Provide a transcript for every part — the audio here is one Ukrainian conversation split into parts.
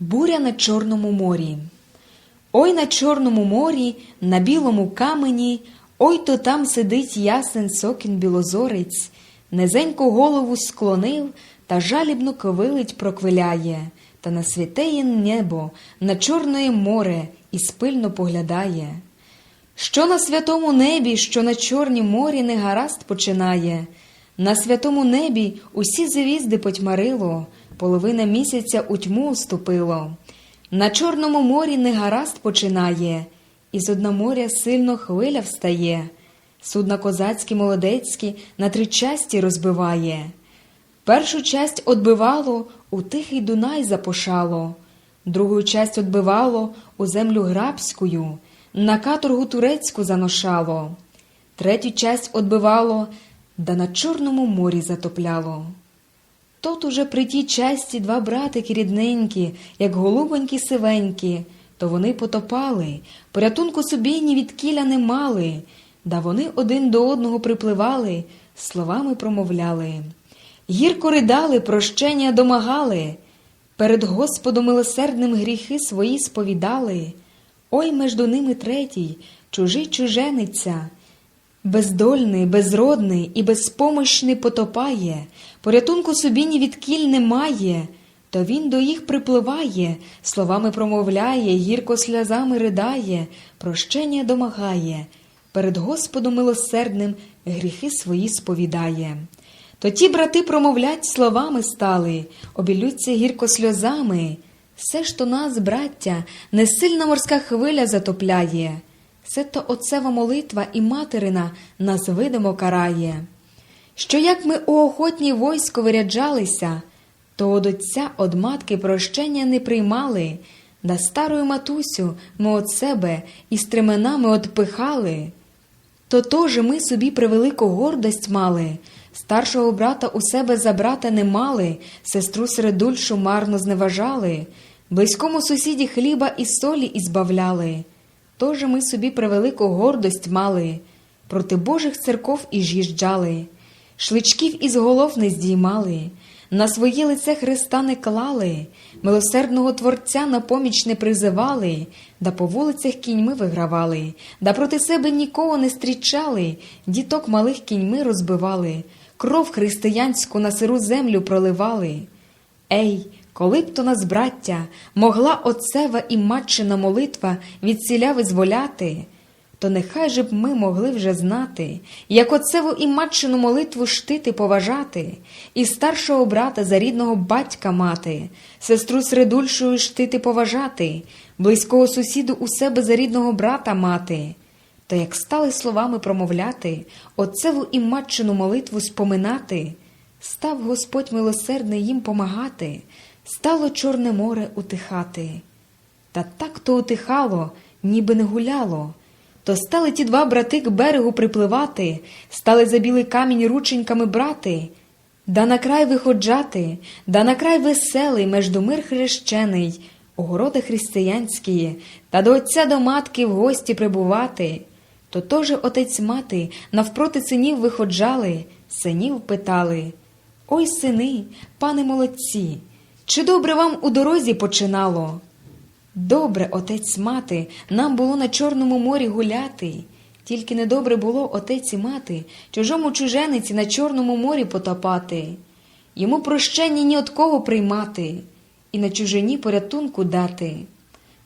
Буря на Чорному морі. Ой на Чорному морі, на білому камені, ой то там сидить ясен сокін білозорець, низеньку голову склонив та жалібно ковилить проквиляє, та на святеє небо, на Чорне море і спильно поглядає. Що на святому небі, що на Чорнім морі не гаразд починає, на святому небі усі звізди потьмарило, половина місяця у тьму уступило. На Чорному морі не гаразд починає, і з одна моря сильно хвиля встає. Судна козацькі молодецькі на три часті розбиває. Першу часть одбивало, у тихий Дунай запошало, другу часть одбивало у землю грабськую, на каторгу турецьку заношало, третю часть одбивало, да на Чорному морі затопляло. Тот уже при тій часті два братики рідненькі, як голубонькі сивенькі, то вони потопали, порятунку собі ні від кіля не мали, да вони один до одного припливали, словами промовляли. Гірко ридали, прощення домагали, перед Господом милосердним гріхи свої сповідали. Ой между ними третій, чужий чужениця, Бездольний, безродний і безпомощний потопає, порятунку собі ні від кіль немає, то він до їх припливає, словами промовляє, гірко сльозами ридає, прощення домагає, перед Господом милосердним гріхи свої сповідає. То ті брати промовлять словами стали, обілються гірко сльозами. Все ж то нас, браття, несильна морська хвиля затопляє. Це то отцева молитва і материна нас видимо карає. Що як ми у охотній войсько виряджалися, то од отця од матки прощення не приймали, да старою матусю ми от себе і стременами отпихали. То тоже ми собі превелику гордость мали, старшого брата у себе за брата не мали, сестру середульшу марно зневажали, близькому сусіді хліба і солі ізбавляли. Тоже ми собі превелику гордость мали, проти Божих церков і ж'їжджали, шличків із голов не здіймали, на своє лице Христа не клали, милосердного Творця на поміч не призивали, да по вулицях кіньми вигравали, да проти себе нікого не стрічали, діток малих кіньми розбивали, кров християнську на сиру землю проливали. Ей, коли б то нас, браття, могла отцева і матчина молитва від ціля визволяти, то нехай же б ми могли вже знати, як отцеву і матчину молитву штити поважати, і старшого брата за рідного батька мати, сестру середульшою штити поважати, близького сусіду у себе за рідного брата мати. То як стали словами промовляти, отцеву і матчину молитву споминати, став Господь милосердний їм помагати, стало Чорне море утихати. Та так то утихало, ніби не гуляло. То стали ті два брати к берегу припливати, стали за білий камінь рученьками брати, да на край виходжати, да на край веселий, между мир хрещений, огороди християнські, та до отця до матки в гості прибувати. То тоже отець мати навпроти синів виходжали, синів питали Ой, сини, пане молодці, чи добре вам у дорозі починало? Добре, отець мати, нам було на Чорному морі гуляти. Тільки недобре було отець і мати, чужому чужениці на Чорному морі потопати, йому прощення ні от кого приймати, і на чужині порятунку дати.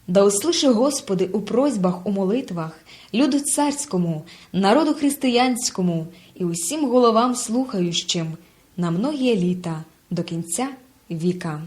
Да услиши, Господи, у просьбах, у молитвах, люду царському, народу християнському і усім головам слухаючим на многія літа до кінця Vika.